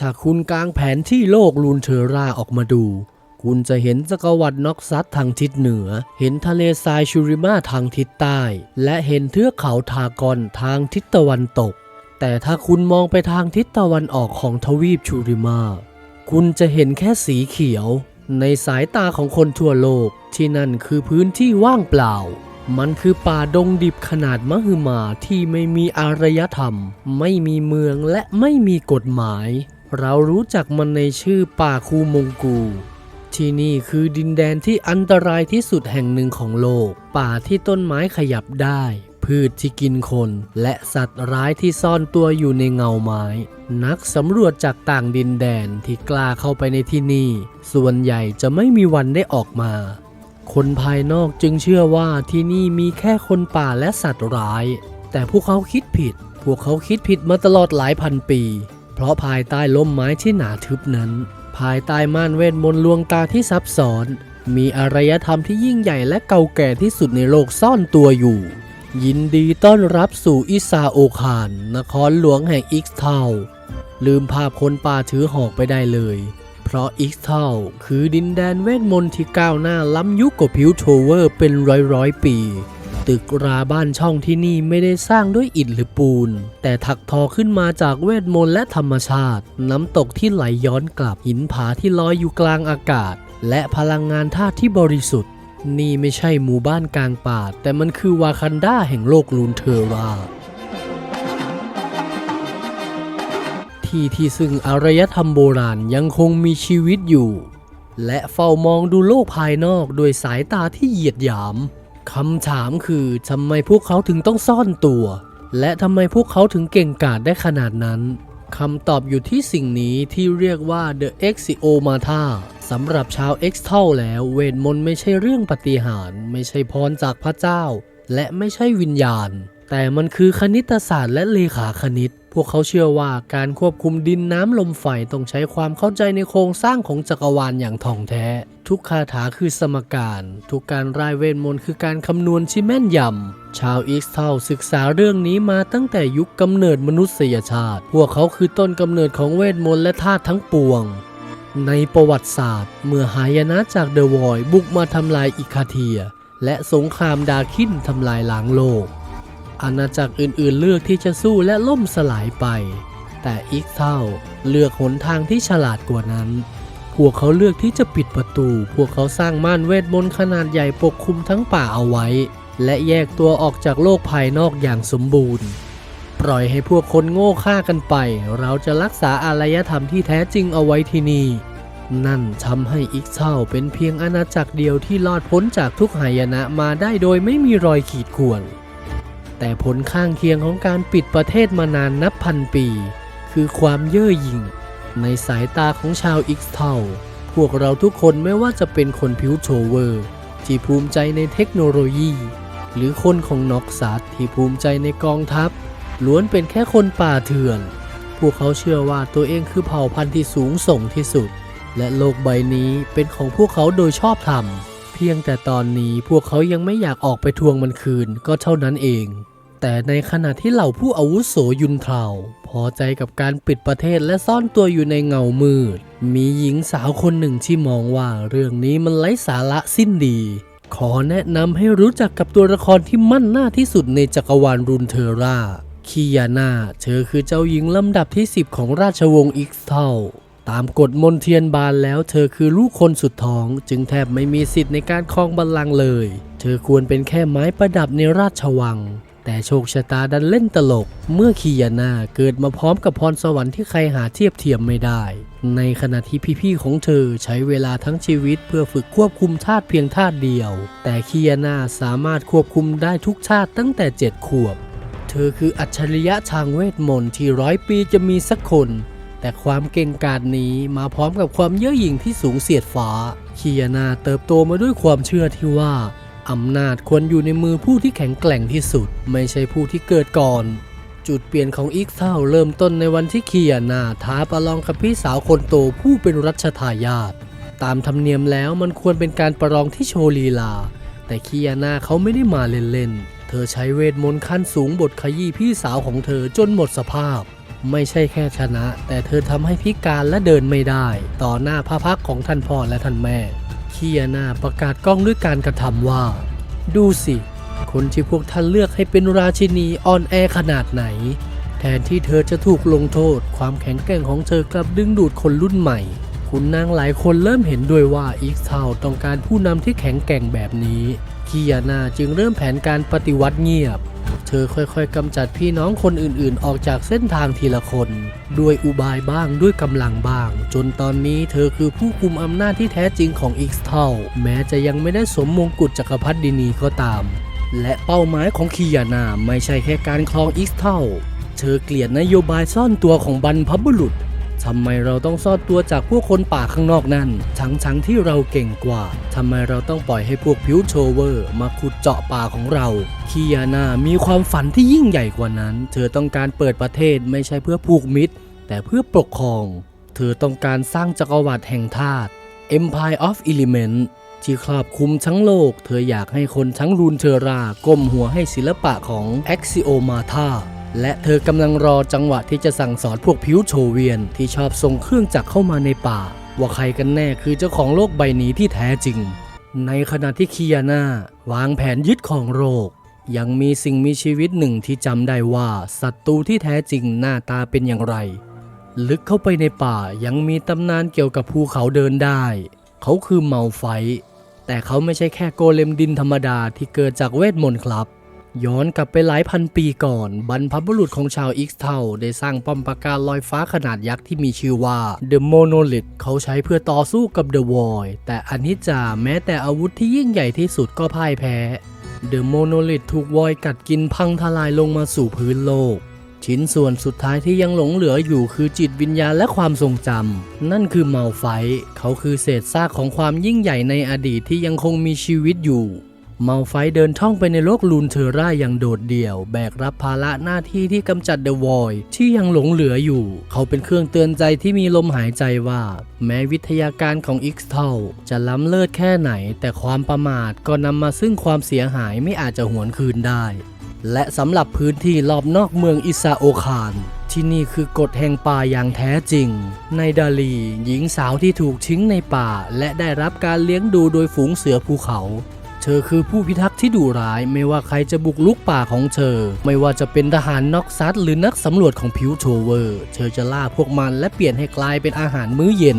ถ้าคุณกางแผนที่โลกลูนเทอราออกมาดู คุณจะเห็นจักรวรรดิน็อกซัสทางทิศเหนือ เห็นทะเลทรายชูริมาทางทิศใต้ และเห็นเทือกเขาทากอนทางทิศตะวันตก แต่ถ้าคุณมองไปทางทิศตะวันออกของทวีปชูริมา คุณจะเห็นแค่สีเขียว ในสายตาของคนทั่วโลกที่นั่นคือพื้นที่ว่างเปล่ามันคือป่าดงดิบขนาดมหึมาที่ไม่มีอารยธรรม ไม่มีเมืองและไม่มีกฎหมาย เรารู้จักมันในชื่อป่าคูมงกู ที่นี่คือดินแดนที่อันตรายที่สุดแห่งหนึ่งของโลก ป่าที่ต้นไม้ขยับได้ พืชที่กินคน และสัตว์ร้ายที่ซ่อนตัวอยู่ในเงาไม้ นักสำรวจจากต่างดินแดนที่กล้าเข้าไปในที่นี่ ส่วนใหญ่จะไม่มีวันได้ออกมา คนภายนอกจึงเชื่อว่าที่นี่มีแค่คนป่าและสัตว์ร้าย แต่พวกเขาคิดผิด พวกเขาคิดผิดมาตลอดหลายพันปี ราะภายใต้ล่มไม้ที่หนาทึบนั้น ภายใต้ม่านเวทมนต์ลวงตาที่ซับซ้อน มีอารยธรรมที่ยิ่งใหญ่และเก่าแก่ที่สุดในโลกซ่อนตัวอยู่ ยินดีต้อนรับสู่อิซาโอคาน นครหลวงแห่งอิกเทาลืมภาพคนป่าถือหอกไปได้เลย เพราะอิกเทาคือดินแดนเวทมนต์ที่ก้าวหน้าล้ำยุคกว่าพิวโทเวอร์เป็นร้อยร้อยปี ตึกราบ้านช่องที่นี่ไม่ได้สร้างด้วยอิฐหรือปูน แต่ถักทอขึ้นมาจากเวทมนต์และธรรมชาติ น้ำตกที่ไหลย้อนกลับหินผาที่ลอยอยู่กลางอากาศ และพลังงานธาตุที่บริสุทธิ์ นี่ไม่ใช่หมู่บ้านกลางป่า แต่มันคือวาคันดาแห่งโลกลูนเทอราที่ที่ซึ่งอารยธรรมโบราณยังคงมีชีวิตอยู่ และเฝ้ามองดูโลกภายนอกด้วยสายตาที่เหยียดหยาม คำถามคือทำไมพวกเขาถึงต้องซ่อนตัว และทำไมพวกเขาถึงเก่งกาจได้ขนาดนั้นคำตอบอยู่ที่สิ่งนี้ที่เรียกว่า The Exiomata สำหรับชาว X เท่าแล้ว เวทมนต์ไม่ใช่เรื่องปฏิหาร ไม่ใช่พรจากพระเจ้า และไม่ใช่วิญญาณ แต่มันคือคณิตศาสตร์และเลขาคณิต พวกเขาเชื่อว่าการควบคุมดินน้ำลมไฟต้องใช้ความเข้าใจในโครงสร้างของจักรวาลอย่างท่องแท้ ทุกคาถาคือสมการ ทุกการรายเวทมนต์คือการคำนวณที่แม่นยำ ชาวอีสเทาศึกษาเรื่องนี้มาตั้งแต่ยุคกำเนิดมนุษยชาติ พวกเขาคือต้นกำเนิดของเวทมนต์และธาตุทั้งปวง ในประวัติศาสตร์ เมื่อหายนะจากเดอะวอยบุกมาทำลายอิคาเทีย และสงครามดาคินทำลายล้างโลก อาณาจักรอื่นๆ เลือกที่จะสู้และล่มสลายไป แต่อีกเท่าเลือกหนทางที่ฉลาดกว่านั้น พวกเขาเลือกที่จะปิดประตู พวกเขาสร้างม่านเวทมนต์ขนาดใหญ่ปกคลุมทั้งป่าเอาไว้ และแยกตัวออกจากโลกภายนอกอย่างสมบูรณ์ ปล่อยให้พวกคนโง่ฆ่ากันไป เราจะรักษาอารยธรรมที่แท้จริงเอาไว้ที่นี่ นั่นทำให้อิกเช่าเป็นเพียงอาณาจักรเดียวที่รอดพ้นจากทุกหายนะมาได้โดยไม่มีรอยขีดข่วน แต่ผลข้างเคียงของการปิดประเทศมานานนับพันปี คือความเย่อหยิ่ง ในสายตาของชาวอิกเทาพวกเราทุกคนไม่ว่าจะเป็นคนผิวโชเวอร์ ที่ภูมิใจในเทคโนโลยี หรือคนของน็อกซัสที่ภูมิใจในกองทัพ ล้วนเป็นแค่คนป่าเถื่อน พวกเขาเชื่อว่าตัวเองคือเผ่าพันธุ์ที่สูงส่งที่สุด และโลกใบนี้เป็นของพวกเขาโดยชอบธรรม เพียงแต่ตอนนี้พวกเขายังไม่อยากออกไปทวงมันคืนก็เท่านั้นเอง แต่ในขณะที่เหล่าผู้อาวุโสยุนเทา พอใจกับการปิดประเทศและซ่อนตัวอยู่ในเงามืด มีหญิงสาวคนหนึ่งที่มองว่าเรื่องนี้มันไร้สาระสิ้นดี ขอแนะนำให้รู้จักกับตัวละครที่มั่นหน้าที่สุดในจักรวาลรุนเทอร่าคียาน่าเธอคือเจ้าหญิงลำดับที่ 10 ของราชวงศ์อิกเทาตามกฎมนเทียนบานแล้วเธอคือลูกคนสุดท้อง จึงแทบไม่มีสิทธิ์ในการครองบัลลังก์เลย เธอควรเป็นแค่ไม้ประดับในราชวัง แต่โชคชะตาดันเล่นตลก เมื่อคียาน่าเกิดมาพร้อมกับพรสวรรค์ที่ใครหาเทียบเทียมไม่ได้ ในขณะที่พี่ๆของเธอใช้เวลาทั้งชีวิตเพื่อฝึกควบคุมธาตุเพียงธาตุเดียว แต่คียาน่าสามารถควบคุมได้ทุกชาติตั้งแต่เจ็ดขวบ เธอคืออัจฉริยะทางเวทมนต์ที่ร้อยปีจะมีสักคน แต่ความเก่งกาจนี้มาพร้อมกับความเย่อหยิ่งที่สูงเสียดฟ้า คียาน่าเติบโตมาด้วยความเชื่อที่ว่า อำนาจควรอยู่ในมือผู้ที่แข็งแกร่งที่สุด ไม่ใช่ผู้ที่เกิดก่อน จุดเปลี่ยนของอีกเท่าเริ่มต้นในวันที่เคียนาท้าประลองกับพี่สาวคนโตผู้เป็นรัชทายาทตามธรรมเนียมแล้วมันควรเป็นการประลองที่โชว์ลีลา แต่เคียนาเขาไม่ได้มาเล่นๆ เธอใช้เวทมนต์ขั้นสูงบทขยี้พี่สาวของเธอจนหมดสภาพ ไม่ใช่แค่ชนะ แต่เธอทำให้พิการและเดินไม่ได้ ต่อหน้าพระพักของท่านพ่อและท่านแม่ คียานาประกาศกล้องด้วยการกระทำว่า ดูสิ คนที่พวกท่านเลือกให้เป็นราชินีอ่อนแอขนาดไหน แทนที่เธอจะถูกลงโทษ ความแข็งแกร่งของเธอกลับดึงดูดคนรุ่นใหม่คุณนางหลายคนเริ่มเห็นด้วยว่าอีกเทาต้องการผู้นำที่แข็งแกร่งแบบนี้คียานาจึงเริ่มแผนการปฏิวัติเงียบ เธอค่อยๆกำจัดพี่น้องคนอื่นๆ ออกจากเส้นทางทีละคน ด้วยอุบายบ้างด้วยกำลังบ้าง จนตอนนี้เธอคือผู้คุมอำนาจที่แท้จริงของอีกเทลแม้จะยังไม่ได้สมมงกุฎจักรพรรดินีก็ตาม และเป้าหมายของคียานาไม่ใช่แค่การครองอีกเทลเธอเกลียดนโยบายซ่อนตัวของบรรพบุรุษ ทำไมเราต้องซ่อนตัวจากพวกคนป่าข้างนอกนั่น ทั้งชังๆที่เราเก่งกว่า ทำไมเราต้องปล่อยให้พวกพิวโชเวอร์ มาขุดเจาะป่าของเรา คียานามีความฝันที่ยิ่งใหญ่กว่านั้น เธอต้องการเปิดประเทศไม่ใช่เพื่อผูกมิตร แต่เพื่อปกครอง เธอต้องการสร้างจักรวรรดิแห่งธาตุ Empire of Element ที่ครอบคลุมทั้งโลก เธออยากให้คนทั้งรูนเทอราก้มหัวให้ศิลปะของ Axiomata และเธอกำลังรอจังหวะที่จะสั่งสอนพวกผิวโชเวียนที่ชอบส่งเครื่องจักรเข้ามาในป่า ว่าใครกันแน่คือเจ้าของโลกใบนี้ที่แท้จริง ในขณะที่คียาน่าวางแผนยึดของโลกยังมีสิ่งมีชีวิตหนึ่งที่จำได้ว่าศัตรูที่แท้จริงหน้าตาเป็นอย่างไร ลึกเข้าไปในป่ายังมีตำนานเกี่ยวกับภูเขาเดินได้ เขาคือเมาไฟ แต่เขาไม่ใช่แค่โกเลมดินธรรมดาที่เกิดจากเวทมนต์ครับ ย้อนกลับไปหลายพันปีก่อน บรรพบุรุษของชาวอิกเทาได้สร้างป้อมปราการลอยฟ้าขนาดยักษ์ที่มีชื่อว่า The Monolith เขาใช้เพื่อต่อสู้กับ The Void แต่อันนี้จาแม้แต่อาวุธที่ยิ่งใหญ่ที่สุดก็พ่ายแพ้ The Monolith ถูกวอยกัดกินพังทลายลงมาสู่พื้นโลก ชิ้นส่วนสุดท้ายที่ยังหลงเหลืออยู่คือจิตวิญญาณและความทรงจำนั่นคือเมาไฟ เขาคือเศษซากของความยิ่งใหญ่ในอดีตที่ยังคงมีชีวิตอยู่ เมาไฟเดินท่องไปในโลกลูนเทอร่าอย่างโดดเดี่ยว แบกรับภาระหน้าที่ที่กำจัดเดอะวอยที่ยังหลงเหลืออยู่ เขาเป็นเครื่องเตือนใจที่มีลมหายใจว่า แม้วิทยาการของอิกเทลจะล้ำเลิศแค่ไหน แต่ความประมาทก็นำมาซึ่งความเสียหายไม่อาจจะหวนคืนได้ และสำหรับพื้นที่รอบนอกเมืองอิซาโอคานที่นี่คือกฎแห่งป่าอย่างแท้จริง ในดาลี หญิงสาวที่ถูกทิ้งในป่า และได้รับการเลี้ยงดูโดยฝูงเสือภูเขา เธอคือผู้พิทักษ์ที่ดุร้ายไม่ว่าใครจะบุกลุกป่าของเธอ ไม่ว่าจะเป็นทหารน็อกซัดหรือนักสำรวจของพิวโทเวอร์ เธอจะล่าพวกมันและเปลี่ยนให้กลายเป็นอาหารมื้อเย็น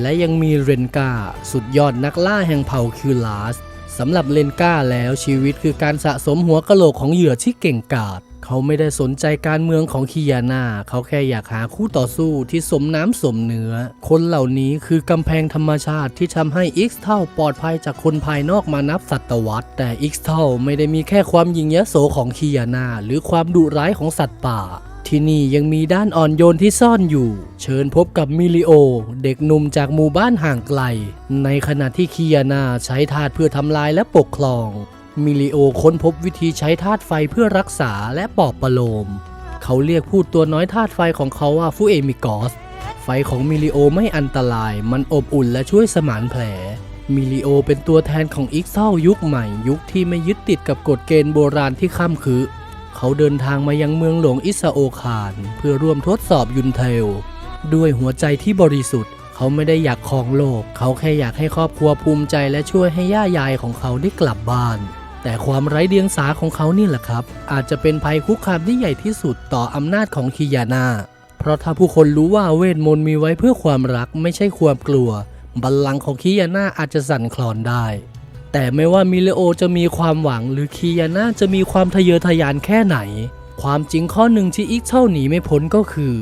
และยังมีเรนกาสุดยอดนักล่าแห่งเผ่าคิวลาส สำหรับเลนก้าแล้วชีวิตคือการสะสมหัวกะโหลกของเหยื่อที่เก่งกาจเขาไม่ได้สนใจการเมืองของคียานาเขาแค่อยากหาคู่ต่อสู้ที่สมน้ำสมเนื้อ คนเหล่านี้คือกำแพงธรรมชาติที่ทำให้อิกเท่าปลอดภัยจากคนภายนอกมานับศตวรรษ แต่อิกเท่าไม่ได้มีแค่ความยิงยโสของคียานาหรือความดุร้ายของสัตว์ป่า ที่นี่ยังมีด้านอ่อนโยนที่ซ่อนอยู่ เชิญพบกับมิลิโอ เด็กหนุ่มจากหมู่บ้านห่างไกล ในขณะที่คียานาใช้ธาตุเพื่อทำลายและปกครอง มิลิโอค้นพบวิธีใช้ธาตุไฟเพื่อรักษาและปลอบประโลม เขาเรียกพูดตัวน้อยธาตุไฟของเขาว่าฟูเอมิกอส ไฟของมิลิโอไม่อันตราย มันอบอุ่นและช่วยสมานแผลมิลิโอเป็นตัวแทนของอิกเซายุคใหม่ ยุคที่ไม่ยึดติดกับกฎเกณฑ์โบราณที่ข้ามคือ เขาเดินทางมายังเมืองหลวงอิสราโอคาน เพื่อร่วมทดสอบยุนเทล ด้วยหัวใจที่บริสุทธิ์ เขาไม่ได้อยากครองโลก เขาแค่อยากให้ครอบครัวภูมิใจและช่วยให้ย่ายายของเขาได้กลับบ้าน แต่ความไร้เดียงสาของเขานี่แหละครับ อาจจะเป็นภัยคุกคามที่ใหญ่ที่สุดต่ออำนาจของคิยานาเพราะถ้าผู้คนรู้ว่าเวทมนต์มีไว้เพื่อความรักไม่ใช่ความกลัว บัลลังก์ของคิยานาอาจจะสั่นคลอนได้ แต่ไม่ว่ามิเลโอจะมีความหวังหรือคียาน่าจะมีความทะเยอทะยานแค่ไหน ความจริงข้อหนึ่งที่อีกเท่าหนีไม่พ้นก็คือ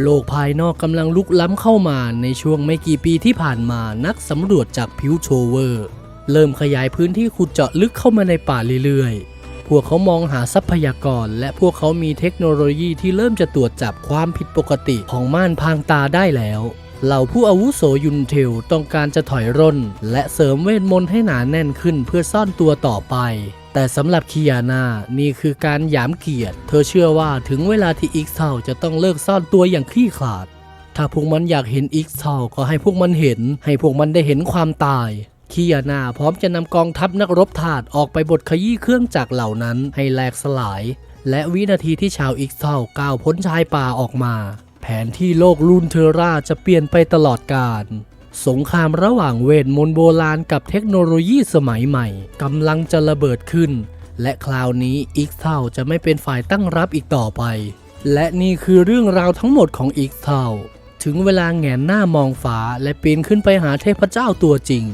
โลกภายนอกกำลังลุกล้ำเข้ามาในช่วงไม่กี่ปีที่ผ่านมานักสำรวจจากพิวโชเวอร์ เริ่มขยายพื้นที่ขุดเจาะลึกเข้ามาในป่าเรื่อยๆ พวกเขามองหาทรัพยากร และพวกเขามีเทคโนโลยีที่เริ่มจะตรวจจับความผิดปกติของม่านพรางตาได้แล้ว เหล่าผู้อาวุโสยุนเทลต้องการจะถอยร่น และเสริมเวทมนต์ให้หนาแน่นขึ้นเพื่อซ่อนตัวต่อไป แต่สำหรับคียานานี่คือการหยามเกียรติ เธอเชื่อว่าถึงเวลาที่อีกเท่าจะต้องเลิกซ่อนตัวอย่างคลี่ขลาด ถ้าพวกมันอยากเห็นอีกเท่าก็ให้พวกมันเห็น ให้พวกมันได้เห็นความตายคียานาพร้อมจะนำกองทัพนักรบทาสออกไปบดขยี้เครื่องจักรเหล่านั้นให้แหลกสลาย และวินาทีที่ชาวอิกเทลก้าวพ้นชายป่าออกมา แผนที่โลกลูนเทอร่าจะเปลี่ยนไปตลอดกาลสงครามระหว่างเวทมนต์โบราณกับเทคโนโลยีสมัยใหม่กำลังจะระเบิดขึ้น และคราวนี้อิกเทลจะไม่เป็นฝ่ายตั้งรับอีกต่อไป และนี่คือเรื่องราวทั้งหมดของอิกเทลถึงเวลาแหงนหน้ามองฟ้าและปีนขึ้นไปหาเทพเจ้าตัวจริง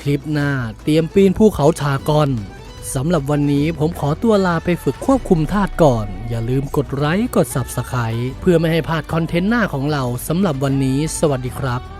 คลิปหน้าเตรียมปีนภูเขาทากอน สำหรับวันนี้ผมขอตัวลาไปฝึกควบคุมธาตุก่อน อย่าลืมกดไลค์กด Subscribe เพื่อไม่ให้พลาดคอนเทนต์หน้าของเราสำหรับวันนี้ สวัสดีครับ